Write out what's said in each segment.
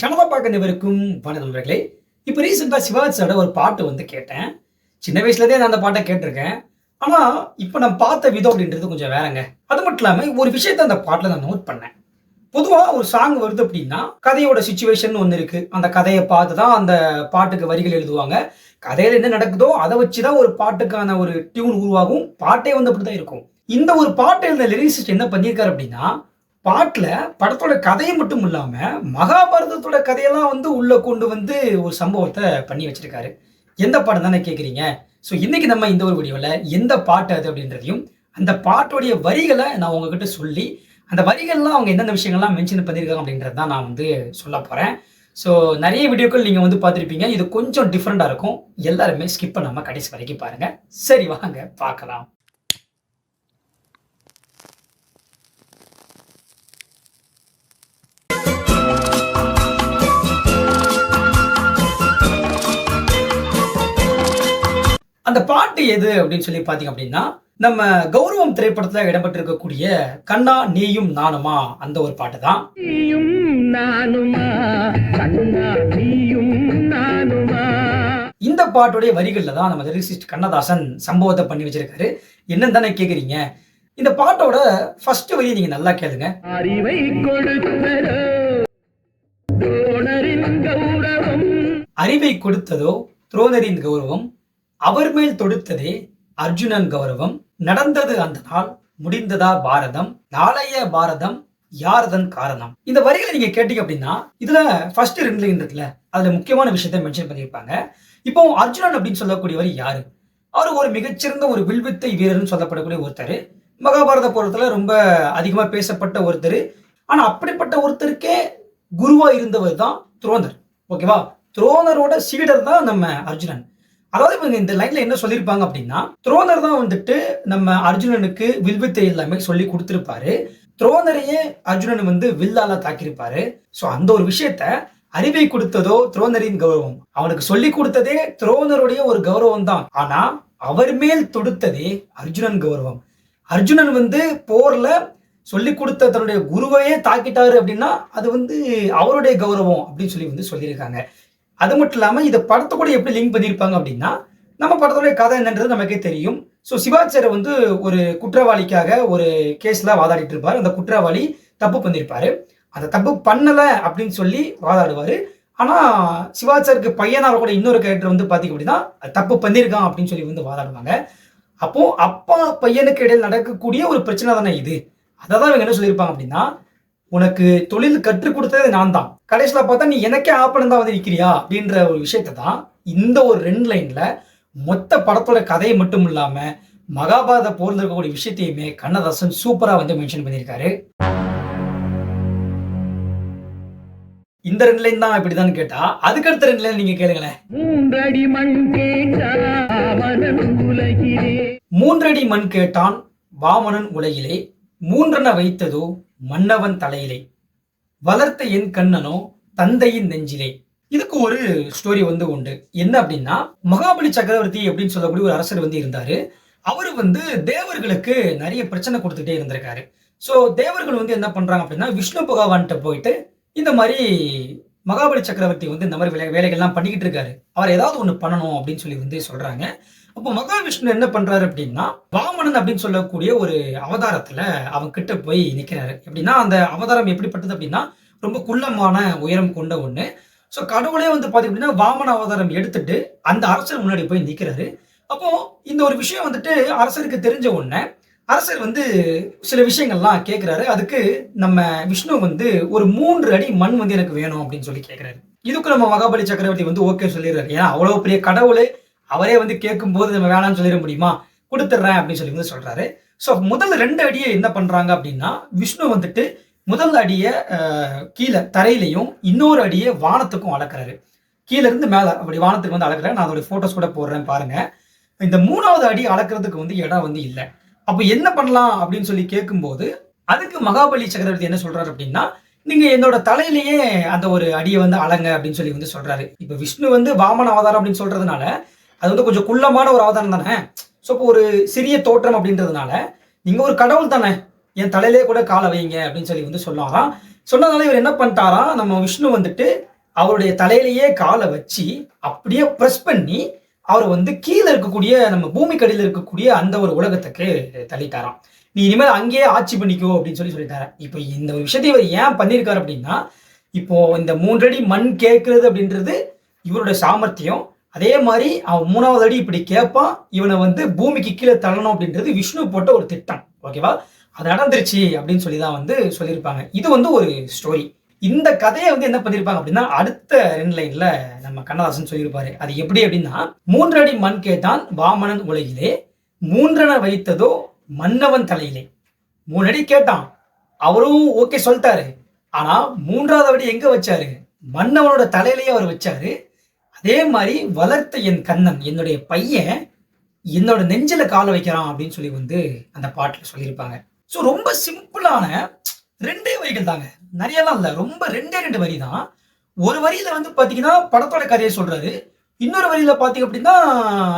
சேனலை பார்க்க அனைவருக்கும் வணக்கம் நண்பர்களே. இப்போ ரீசெண்டாக சிவாஜியோட ஒரு பாட்டு வந்து கேட்டேன். சின்ன வயசுலேருந்தே நான் அந்த பாட்டை கேட்டிருக்கேன். ஆனால் இப்போ நான் பார்த்த விதம் அப்படின்றது கொஞ்சம் வேறங்க. அது மட்டும் இல்லாமல் ஒரு விஷயத்தை அந்த பாட்டில் நான் நோட் பண்ணேன். பொதுவாக ஒரு சாங் வருது அப்படின்னா கதையோட சுச்சுவேஷன் ஒன்று இருக்குது அந்த கதையை பார்த்து தான் அந்த பாட்டுக்கு வரிகள் எழுதுவாங்க. கதையில் என்ன நடக்குதோ அதை வச்சு தான் ஒரு பாட்டுக்கான ஒரு டியூன் உருவாகும். பாட்டே வந்து அப்படி தான் இருக்கும். இந்த ஒரு பாட்டு எழுந்த லிரிக்ஸிஸ்ட் என்ன பண்ணியிருக்காரு அப்படின்னா பாட்டில் படத்தோட கதையை மட்டும் இல்லாமல் மகாபாரதத்தோட கதையெல்லாம் வந்து உள்ளே கொண்டு வந்து ஒரு சம்பவத்தை பண்ணி வச்சிருக்காரு. எந்த பாடம் தானே கேட்குறீங்க ஸோ இன்னைக்கு நம்ம இந்த ஒரு வீடியோவில் எந்த பாட்டு அது அப்படின்றதையும் அந்த பாட்டுடைய வரிகளை நான் உங்ககிட்ட சொல்லி அந்த வரிகள்லாம் அவங்க எந்தெந்த விஷயங்கள்லாம் மென்ஷன் பண்ணியிருக்காங்க அப்படின்றது தான் நான் வந்து சொல்ல போகிறேன் ஸோ நிறைய வீடியோக்கள் நீங்கள் வந்து பார்த்துருப்பீங்க. இது கொஞ்சம் டிஃப்ரெண்ட்டாக இருக்கும். எல்லாருமே ஸ்கிப் பண்ணாமல் கடைசி வரைக்கும் பாருங்கள் சரி வாங்க பார்க்கலாம். அந்த பாட்டு எது அப்படின்னு சொல்லி பார்த்தீங்க அப்படின்னா நம்ம கௌரவம் திரைப்படத்தில் இடம்பெற்றிருக்கக்கூடிய கண்ணா நீயும் நானுமா அந்த ஒரு பாட்டு தான். இந்த பாட்டுடைய வரிகளில் தான் நம்ம லிரிசிஸ்ட் கண்ணதாசன் சம்பவத்தை பண்ணி வச்சிருக்காரு. என்னன்னு தானே கேட்குறீங்க இந்த பாட்டோட ஃபர்ஸ்ட் வரியை நீங்கள் நல்லா கேளுங்க. அறிவை கொடுத்ததோ துரோணரின் கௌரவம் அவர் மேல் தொடுத்ததே அர்ஜுனன் கௌரவம். நடந்தது அந்த நாள் முடிந்ததா பாரதம். நாளைய பாரதம் யாரதன் காரணம்? இந்த வரிகளை நீங்க கேட்டீங்க அப்படின்னா இதுல ஃபர்ஸ்ட் ரெண்டு லைன் இருக்குல்ல அதுல முக்கியமான விஷயத்த மென்ஷன் பண்ணியிருப்பாங்க. இப்போ அர்ஜுனன் அப்படின்னு சொல்லக்கூடியவர் யாரு? அவர் ஒரு மிகச்சிறந்த ஒரு வில்வித்தை வீரர்னு சொல்லப்படக்கூடிய ஒருத்தர். மகாபாரத போரத்துல ரொம்ப அதிகமா பேசப்பட்ட ஒருத்தர். ஆனா அப்படிப்பட்ட ஒருத்தருக்கே குருவா இருந்தவர் தான் துரோணர். ஓகேவா? துரோணரோட சீடர் தான் நம்ம அர்ஜுனன். அதாவது இவங்க இந்த லைன்ல என்ன சொல்லியிருப்பாங்க அப்படின்னா துரோணர் தான் வந்துட்டு நம்ம அர்ஜுனனுக்கு வில்வித்தை எல்லாமே சொல்லி கொடுத்திருப்பாரு. துரோணரையே அர்ஜுனன் வந்து வில்லால தாக்கியிருப்பாரு. சோ அந்த ஒரு விஷயத்த அறிவை கொடுத்ததோ துரோணரின் கௌரவம். அவனுக்கு சொல்லி கொடுத்ததே துரோணருடைய ஒரு கௌரவம் தான். ஆனா அவர் மேல் தொடுத்ததே அர்ஜுனன் கௌரவம். அர்ஜுனன் வந்து போர்ல சொல்லி கொடுத்த தன்னுடைய குருவையே தாக்கிட்டாரு அப்படின்னா அது வந்து அவருடைய கௌரவம் அப்படின்னு சொல்லி வந்து சொல்லியிருக்காங்க. அது மட்டும் இல்லாமல் இதை படத்தோட எப்படி லிங்க் பண்ணியிருப்பாங்க அப்படின்னா நம்ம படத்தோடைய கதை என்னன்றது நமக்கே தெரியும். ஸோ சிவாச்சாரை வந்து ஒரு குற்றவாளிக்காக ஒரு கேஸில் வாதாடிட்டு இருப்பார். அந்த குற்றவாளி தப்பு பண்ணியிருப்பார். அந்த தப்பு பண்ணலை அப்படின்னு சொல்லி வாதாடுவார். ஆனால் சிவாச்சாருக்கு பையனாக கூட இன்னொரு கேரக்டர் வந்து பார்த்திங்க அப்படின்னா தப்பு பண்ணியிருக்கான் அப்படின்னு சொல்லி வந்து வாதாடுவாங்க. அப்போது அப்பா பையனுக்கு இடையில் நடக்கக்கூடிய ஒரு பிரச்சனை தானே இது. அதை தான் இவங்க என்ன சொல்லியிருப்பாங்க அப்படின்னா உனக்கு தொழில் கற்றுக் கொடுத்தது நான் தான் கடைசியில் பார்த்தா நீ எனக்கே ஆப்பனம் தான் வந்து நிற்கிறியா அப்படின்ற ஒரு விஷயத்தை தான் இந்த ஒரு ரெண்டு லைன்ல மொத்த படத்தோட கதையை மட்டும் இல்லாம மகாபாரத போர்ல இருக்கக்கூடிய விஷயத்தையுமே கண்ணதாசன் சூப்பரா வந்து மென்ஷன் பண்ணியிருக்காரு. இந்த ரெண்டு லைன் தான் இப்படிதான் கேட்டா அதுக்கடுத்த ரெண்டு லைன் நீங்க கேளுங்களேன். மூன்றடி மண் கேட்டான் வாமனன் உலகிலே. மூன்றன வைத்ததோ மன்னவன் தலையிலே. வளர்த்த என் கண்ணனோ தந்தையின் நெஞ்சிலே. இதுக்கு ஒரு ஸ்டோரி வந்து உண்டு. என்ன அப்படின்னா மகாபலி சக்கரவர்த்தி அப்படின்னு சொல்லக்கூடிய ஒரு அரசர் வந்து இருந்தாரு. அவர் வந்து தேவர்களுக்கு நிறைய பிரச்சனை கொடுத்துட்டே இருந்திருக்காரு. ஸோ தேவர்கள் வந்து என்ன பண்றாங்க அப்படின்னா விஷ்ணு பகவான்கிட்ட போயிட்டு இந்த மாதிரி மகாபலி சக்கரவர்த்தி வந்து இந்த மாதிரி வேலை வேலைகள்லாம் பண்ணிக்கிட்டு இருக்காரு. அவர் ஏதாவது ஒன்று பண்ணணும் அப்படின்னு சொல்லி வந்து சொல்றாங்க. அப்போ மகாவிஷ்ணு என்ன பண்றாரு அப்படின்னா வாமனன் அப்படின்னு சொல்லக்கூடிய ஒரு அவதாரத்துல அவன் கிட்ட போய் நிக்கிறாரு. எப்படின்னா அந்த அவதாரம் எப்படிப்பட்டது அப்படின்னா ரொம்ப குள்ளமான உயரம் கொண்ட ஒண்ணு. ஸோ கடவுளே வந்து பார்த்தீங்க அப்படின்னா வாமன அவதாரம் எடுத்துட்டு அந்த அரசர் முன்னாடி போய் நிற்கிறாரு அப்போ இந்த ஒரு விஷயம் வந்துட்டு அரசருக்கு தெரிஞ்ச உடனே அரசர் வந்து சில விஷயங்கள்லாம் கேட்குறாரு அதுக்கு நம்ம விஷ்ணு வந்து ஒரு மூன்று அடி மண் வந்து எனக்கு வேணும் அப்படின்னு சொல்லி கேட்குறாரு இதுக்கு நம்ம மகாபலி சக்கரவர்த்தி வந்து ஓகே சொல்லிடுறாரு. ஏன்னா அவ்வளோ பெரிய கடவுளே அவரே வந்து கேட்கும்போது நம்ம வேணாம்னு சொல்லிட முடியுமா? கொடுத்துட்றேன் அப்படின்னு சொல்லி வந்து சொல்கிறாரு ஸோ முதல் ரெண்டு அடியை என்ன பண்ணுறாங்க அப்படின்னா விஷ்ணு வந்துட்டு முதல் அடியை கீழே தரையிலையும் இன்னொரு அடியை வானத்துக்கும் அளக்குறாரு. கீழே இருந்து மேலே அப்படி வானத்துக்கு வந்து அளக்குறாரு. நான் அதோடய ஃபோட்டோஸ் கூட போடுறேன் பாருங்கள் இந்த மூணாவது அடி அளக்கிறதுக்கு வந்து இடம் வந்து இல்லை. அப்போ என்ன பண்ணலாம் அப்படின்னு சொல்லி கேட்கும்போது அதுக்கு மகாபலி சக்கரவர்த்தி என்ன சொல்றாரு அப்படின்னா நீங்க என்னோட தலையிலேயே அந்த ஒரு அடியை வந்து அலங்க அப்படின்னு சொல்லி வந்து சொல்றாரு. இப்ப விஷ்ணு வந்து வாமன அவதாரம் அப்படின்னு சொல்றதுனால அது வந்து கொஞ்சம் குள்ளமான ஒரு அவதாரம் தானே? ஸோ இப்போ ஒரு சிறிய தோற்றம் அப்படின்றதுனால நீங்கள் ஒரு கடவுள் தானே? என் தலையிலே கூட காலை வைங்க அப்படின்னு சொல்லி வந்து சொன்னாராம். சொன்னதால இவர் என்ன பண்ணிட்டாராம்? நம்ம விஷ்ணு வந்துட்டு அவருடைய தலையிலேயே காலை வச்சு அப்படியே ப்ரெஸ் பண்ணி அவர் வந்து கீழே இருக்கக்கூடிய நம்ம பூமிக்கடியில் இருக்கக்கூடிய அந்த ஒரு உலகத்துக்கு தள்ளிட்டாராம். நீ இனிமேல் அங்கேயே ஆட்சி பண்ணிக்கோ அப்படின்னு சொல்லி சொல்லிட்டாரு இப்போ இந்த ஒரு விஷயத்தை இவர் ஏன் பண்ணியிருக்காரு அப்படின்னா இப்போ இந்த மூன்றடி மண் கேட்கறது அப்படின்றது இவருடைய சாமர்த்தியம். அதே மாதிரி அவன் மூணாவது அடி இப்படி கேட்பான் இவனை வந்து பூமிக்கு கீழே தள்ளணும் அப்படின்றது விஷ்ணு போட்ட ஒரு திட்டம். ஓகேவா அது நடந்துருச்சு அப்படின்னு சொல்லி தான் வந்து சொல்லியிருப்பாங்க. இது வந்து ஒரு ஸ்டோரி இந்த கதையை வந்து என்ன பண்ணியிருப்பாங்க அப்படின்னா அடுத்த ரெண்டு லைன்ல நம்ம கண்ணதாசன் சொல்லியிருப்பாரு. அது எப்படி அப்படின்னா மூன்றடி மண் கேட்டான் வாமனன் உலகிலே மூன்றன வைத்ததோ மன்னவன் தலையிலே. மூணடி கேட்டான். அவரும் ஓகே சொல்லிட்டாரு. ஆனா மூன்றாவது அடி எங்க வச்சாரு? மன்னவனோட தலையிலேயே அவர் வச்சாரு. அதே மாதிரி வளர்த்த என் கண்ணன் என்னுடைய பையன் என்னோட நெஞ்சில காலை வைக்கிறான் அப்படின்னு சொல்லி வந்து அந்த பாட்டில் சொல்லியிருப்பாங்க. ஸோ ரொம்ப சிம்பிளான ரெண்டே வரிகள் தாங்க. நிறையலாம் இல்லை. ரொம்ப ரெண்டே ரெண்டு வரி தான். ஒரு வரியில வந்து பார்த்தீங்கன்னா படத்தோட கதையை சொல்றாரு. இன்னொரு வரியில பார்த்தீங்க அப்படின்னா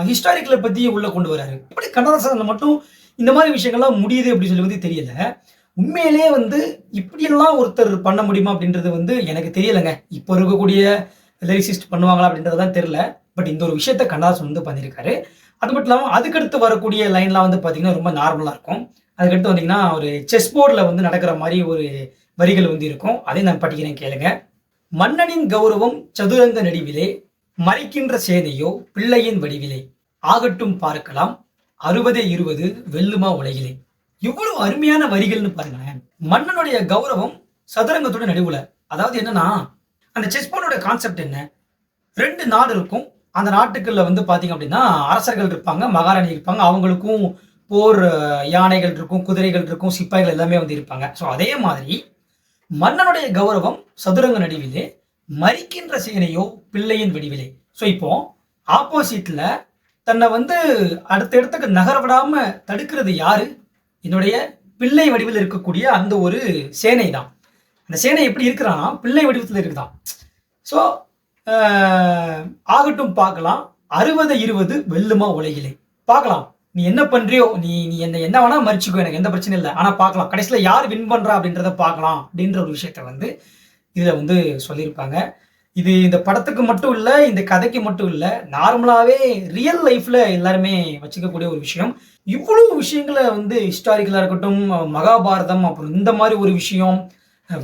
ஹிஸ்டாரிக்கலை பத்தி உள்ள கொண்டு வராரு. இப்படி கண்ணதாசனில் மட்டும் இந்த மாதிரி விஷயங்கள்லாம் முடியுது அப்படின்னு சொல்லி வந்து தெரியல. உண்மையிலேயே வந்து இப்படியெல்லாம் ஒருத்தர் பண்ண முடியுமா அப்படின்றது வந்து எனக்கு தெரியலைங்க. இப்போ இருக்கக்கூடிய லிரிசிஸ்ட் பண்ணுவாங்களா அப்படின்றது தான் தெரில பட் இந்த ஒரு விஷயத்த கண்ணதாசன் வந்து பண்ணியிருக்காரு. அது மட்டும் இல்லாமல் அதுக்கடுத்து வரக்கூடிய லைன்லாம் வந்து பார்த்தீங்கன்னா ரொம்ப நார்மலாக இருக்கும். அதுக்கடுத்து வந்தீங்கன்னா ஒரு செஸ் போர்டில் வந்து நடக்கிற மாதிரி ஒரு வரிகள் வந்து இருக்கும். அதையும் நான் படிக்கிறேன் கேளுங்க. மன்னனின் கௌரவம் சதுரங்க நடிவிலே மறைக்கின்ற சேனையோ பிள்ளையின் வடிவிலே. ஆகட்டும் பார்க்கலாம் அறுபதே இருபது வெல்லுமா உலகிலே. இவ்வளவு அருமையான வரிகள்னு பாருங்களேன். மன்னனுடைய கௌரவம் சதுரங்கத்துடன் நடுவுல. அதாவது என்னன்னா அந்த செஸ் போர்டோட கான்செப்ட் என்ன? ரெண்டு நாடு இருக்கும். அந்த நாட்டுக்குள்ள வந்து பாத்தீங்க அப்படின்னா அரசர்கள் இருப்பாங்க மகாராணி இருப்பாங்க. அவங்களுக்கும் போர் யானைகள் இருக்கும் குதிரைகள் இருக்கும் சிப்பாய்கள் எல்லாமே வந்து இருப்பாங்க. ஸோ அதே மாதிரி மன்னனுடைய கௌரவம் சதுரங்க நடுவிலே மறிக்கின்ற சேனையோ பிள்ளையின் வடிவிலே. ஸோ இப்போ ஆப்போசிட்ல தன்னை வந்து அடுத்த இடத்துக்கு நகர விடாம தடுக்கிறது யாரு? என்னுடைய பிள்ளை வடிவில் இருக்கக்கூடிய அந்த ஒரு சேனை தான் அந்த சேனை எப்படி இருக்கிறான்னா பிள்ளை வடிவத்தில் இருக்குதான். ஸோ ஆகட்டும் பார்க்கலாம். அறுபது இருபது வெல்லுமா உலகிலே. பார்க்கலாம். நீ என்ன பண்றியோ நீ நீ என்ன என்ன வேணா மறிச்சுக்கோ எனக்கு எந்த பிரச்சனையும் இல்லை. ஆனால் பார்க்கலாம். கடைசியில் யார் வின் பண்ணுறா அப்படின்றத பார்க்கலாம் அப்படின்ற ஒரு விஷயத்த வந்து இதில் வந்து சொல்லியிருப்பாங்க. இது இந்த படத்துக்கு மட்டும் இல்லை இந்த கதைக்கு மட்டும் இல்லை நார்மலாகவே ரியல் லைஃப்பில் எல்லாருமே வச்சுக்கக்கூடிய ஒரு விஷயம். இவ்வளோ விஷயங்களை வந்து ஹிஸ்டாரிக்கலாக இருக்கட்டும் மகாபாரதம் அப்புறம் இந்த மாதிரி ஒரு விஷயம்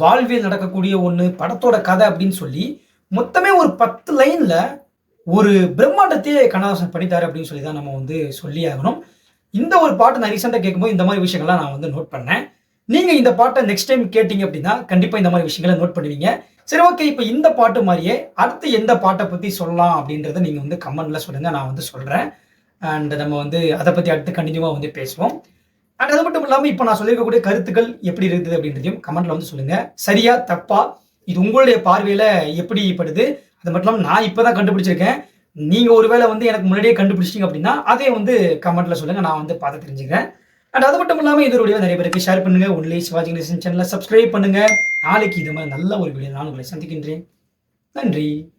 வாழ்வில் நடக்கக்கூடிய ஒன்று படத்தோட கதை அப்படின்னு சொல்லி மொத்தமே ஒரு பத்து லைனில் ஒரு பிரம்மாண்டத்தையே கண்ணதாசன் பண்ணிட்டாரு அப்படின்னு சொல்லி தான் நம்ம வந்து சொல்லி ஆகணும். இந்த ஒரு பாட்டு நான் ரீசெண்டாக கேட்கும்போது இந்த மாதிரி விஷயங்கள்லாம் நான் வந்து நோட் பண்ணேன். நீங்கள் இந்த பாட்டை நெக்ஸ்ட் டைம் கேட்டிங்க அப்படின்னா கண்டிப்பாக இந்த மாதிரி விஷயங்களை நோட் பண்ணுவீங்க. சரி ஓகே இப்போ இந்த பாட்டு மாதிரியே அடுத்து எந்த பாட்டை பற்றி சொல்லலாம் அப்படின்றத நீங்கள் வந்து கமெண்டில் சொல்லுங்கள் நான் வந்து சொல்கிறேன் அண்ட் நம்ம வந்து அதை பற்றி அடுத்து கண்டினியூவாக வந்து பேசுவோம். அண்ட் அது மட்டும் இல்லாமல் இப்போ நான் சொல்லியிருக்கக்கூடிய கருத்துக்கள் எப்படி இருக்குது அப்படின்றதையும் கமெண்ட்ல வந்து சொல்லுங்க. சரியா தப்பா? இது உங்களுடைய பார்வையில எப்படி படுது? அது மட்டும் இல்லாமல் நான் இப்போ தான் கண்டுபிடிச்சிருக்கேன். நீங்க ஒருவேளை வந்து எனக்கு முன்னாடியே கண்டுபிடிச்சிட்டீங்க அப்படின்னா அதே வந்து கமெண்ட்ல சொல்லுங்க. நான் வந்து பார்த்து தெரிஞ்சுக்கிறேன். அண்ட் அது மட்டும் இல்லாமல் இந்த நிறைய பேருக்கு ஷேர் பண்ணுங்க. ஒன்லி சிவாஜி சேனலை சப்ஸ்கிரைப் பண்ணுங்க. நாளைக்கு இது மாதிரி நல்ல ஒரு வீடியோ நான் உங்களை சந்திக்கின்றேன். நன்றி.